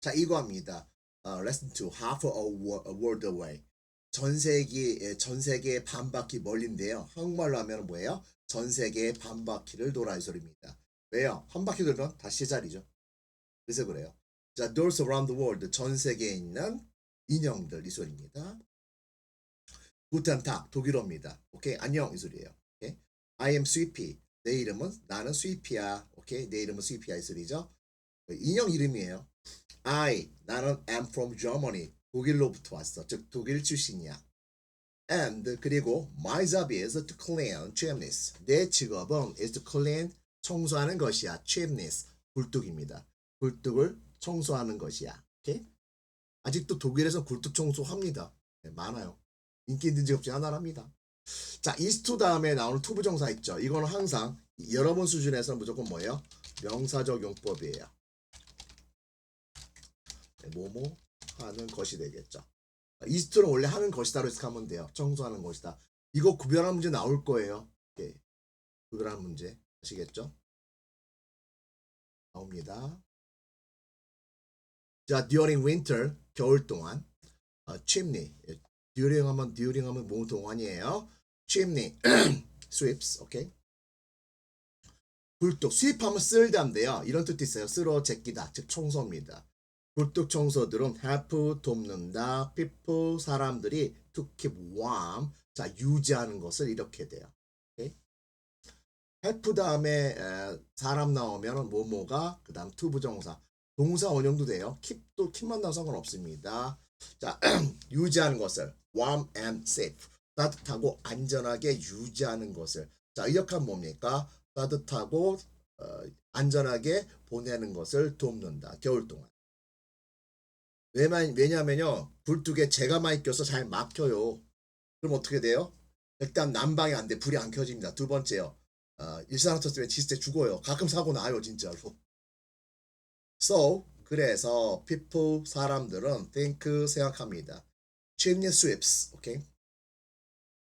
자, 이거합니다. 어, less to half a, wo- a world away. 전 세계 예, 전 세계 반 바퀴 멀린데요. 한국말로 하면 뭐예요? 전 세계 반 바퀴를 돌아 이 소리입니다. 왜요? 한 바퀴 돌면 다시 제자리죠. 그래서 그래요. 자, doors around the world 전 세계에 있는 인형들 이 소리입니다. 구텐 탁 독일어입니다. 오케이 안녕 이 소리예요. 오케이 I am sweepy 내 이름은 나는 sweep이야. 오케이 내 이름은 sweep이야 이 소리죠. 인형 이름이에요. I 나는 am from Germany 독일로부터 왔어. 즉 독일 출신이야. And 그리고 my job is to clean chimneys. 내 직업은 is to clean 청소하는 것이야. chimneys 굴뚝입니다. 굴뚝을 청소하는 것이야. 오케이? 아직도 독일에서 굴뚝 청소합니다. 네, 많아요. 인기 있는 직업 중 하나랍니다. 자, 이스투 다음에 나오는 투부 정사 있죠. 이거는 항상 여러분 수준에서는 무조건 뭐예요? 명사적 용법이에요. 네, 뭐뭐 하는 것이 되겠죠. 이스트는 원래 하는 것이다로 해석하면 돼요. 청소하는 것이다. 이거 구별하는 문제 나올 거예요. 예. 구별하는 문제 아시겠죠? 나옵니다. 자, during winter 겨울 동안 어, chimney 예, during 하면 during 하면 뭐 동안이에요. chimney sweeps 오케이. 굴뚝 sweep하면 쓸다인데요. 이런 뜻도 있어요. 쓸어 제끼다 즉 청소입니다. 굴뚝 청소들은 help 돕는다. people 사람들이 to keep warm 자 유지하는 것을 이렇게 돼요. 오케이? help 다음에 에, 사람 나오면 뭐뭐가 그 다음 to 부정사 동사 원형도 돼요. keep도 keep만 나와 상관없습니다. 자 유지하는 것을 warm and safe 따뜻하고 안전하게 유지하는 것을 자 이역한 뭡니까 따뜻하고 어, 안전하게 보내는 것을 돕는다 겨울 동안 왜냐, 왜냐면요 굴뚝에 재가 많이 껴서 잘 막혀요. 그럼 어떻게 돼요? 일단 난방이 안 돼. 불이 안 켜집니다. 두 번째요. 어, 일산화탄소에 지스테 죽어요. 가끔 사고 나요 진짜로. So 그래서 people 사람들은 think 생각합니다. chimney sweeps 오케이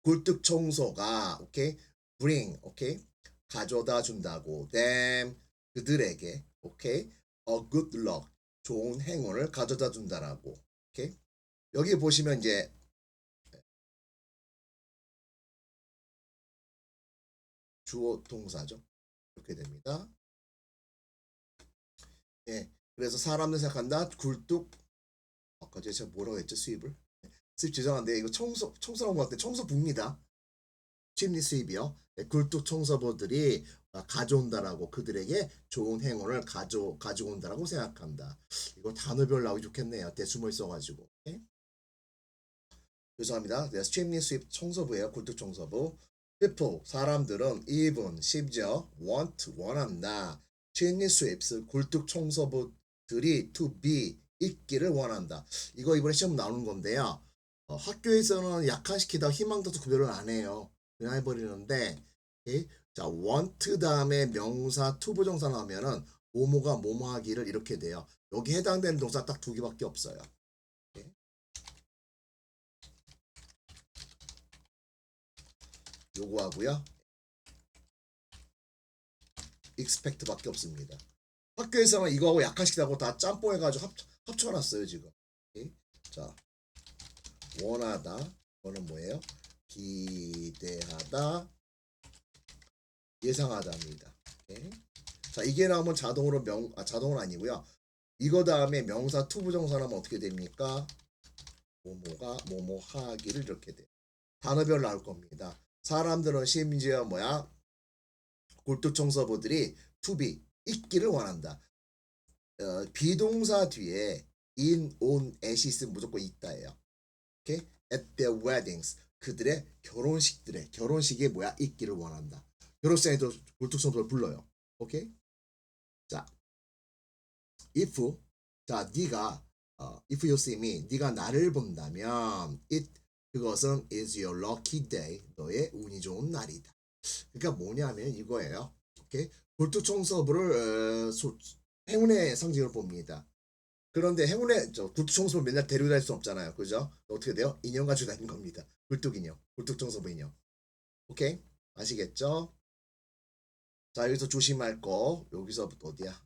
굴뚝 청소가 오케이 bring 오케이 가져다 준다고. them 그들에게 오케이 a good luck 좋은 행운을 가져다 준다라고. 오케이? 여기 보시면 이제 주어 동사죠. 이렇게 됩니다. 예 그래서 사람들 생각한다. 굴뚝. 아까 제가 뭐라고 했죠? 수입을? 수입 죄송한데 이거 청소 청소라고 할때 청소부입니다 침리 수입이요 네, 굴뚝 청소부들이 가져온다라고 그들에게 좋은 행운을 가져 가져온다라고 생각한다. 이거 단어별 나오기 좋겠네요. 대수모 있어가지고. 네? 죄송합니다. 네, 침리 수입 청소부예요. 굴뚝 청소부. people 사람들은 even 심지어 want 원한다. 침리 수입 굴뚝 청소부들이 to be 있기를 원한다. 이거 이번에 시험 나오는 건데요. 어, 학교에서는 약화시키다 희망도도 구별을 안 해요. 그냥 해버리는데 오케이? 자 want 다음에 명사 투부 정사 나오면은 뭐뭐가 뭐뭐 하기를 이렇게 돼요. 여기 해당되는 동사 딱 두 개밖에 없어요. 오케이? 요거 하고요. expect밖에 없습니다. 학교에서는 이거하고 약화시키다고 다 짬뽕 해가지고 합, 합쳐놨어요 지금. 오케이? 자 원하다 이거는 뭐예요? 기대하다 예상하다입니다. 오케이. 자 이게 나오면 자동으로 명 아, 자동은 아니고요. 이거 다음에 명사 투부정사 나면 어떻게 됩니까? 뭐뭐가 뭐뭐 하기를 이렇게 돼요. 단어별 나올 겁니다. 사람들은 심지어 뭐야 굴뚝 청소부들이 투비 있기를 원한다. 어, 비동사 뒤에 in, on, at이 있으면 무조건 있다예요. 오케이? At their weddings 그들의 결혼식들의 결혼식에 뭐야 있기를 원한다. 결혼식에도 굴뚝청소를 불러요. 오케이? 자, if 자 네가 어, if you see me 네가 나를 본다면 it 그것은 is your lucky day 너의 운이 좋은 날이다. 그러니까 뭐냐면 이거예요. 오케이? 굴뚝청소부를 어, 소, 행운의 상징을 봅니다. 그런데 행운의 저 굴뚝 청소부 맨날 데리고 다닐 수 없잖아요. 그죠? 어떻게 돼요? 인형 가지고 다니는 겁니다. 굴뚝 인형, 굴뚝 청소부 인형. 오케이? 아시겠죠? 자 여기서 조심할 거 여기서부터 어디야?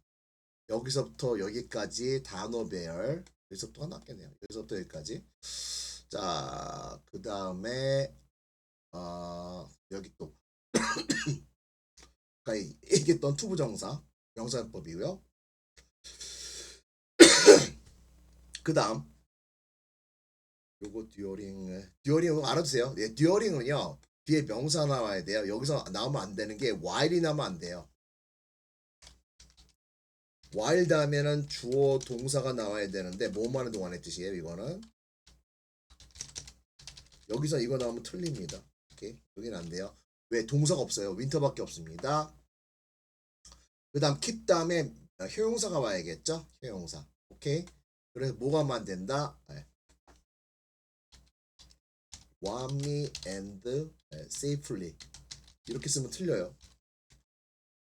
여기서부터 여기까지 단어 배열 여기서부터가 낫겠네요. 여기서부터 여기까지. 자, 그 다음에 아 여기 또 아까 얘기했던 투부정사 명사법이고요. 그 다음 요거 듀어링 듀어링은 알아두세요. 예, 듀어링은요 뒤에 명사 나와야 돼요. 여기서 나오면 안 되는 게 while이 나오면 안 돼요. while 다음에는 주어 동사가 나와야 되는데 뭐뭐 하는 동안의 뜻이에요. 이거는 여기서 이거 나오면 틀립니다. 오케이 여기는 안 돼요. 왜 동사가 없어요. 윈터밖에 없습니다. 그 다음 keep 다음에 효용사가 와야겠죠. 효용사. 오케이. 그래서 뭐가 하면 안 된다. 네. warmly and 네, safely 이렇게 쓰면 틀려요.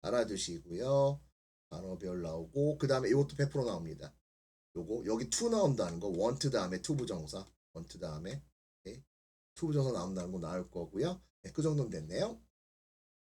알아두시고요. 단어별 나오고 그 다음에 이것도 100% 나옵니다. 요거 여기 to 나온다는 거 want 다음에 to 부정사 want 다음에 오케이. to 부정사 나온다는 거 나올 거고요. 네, 그 정도면 됐네요.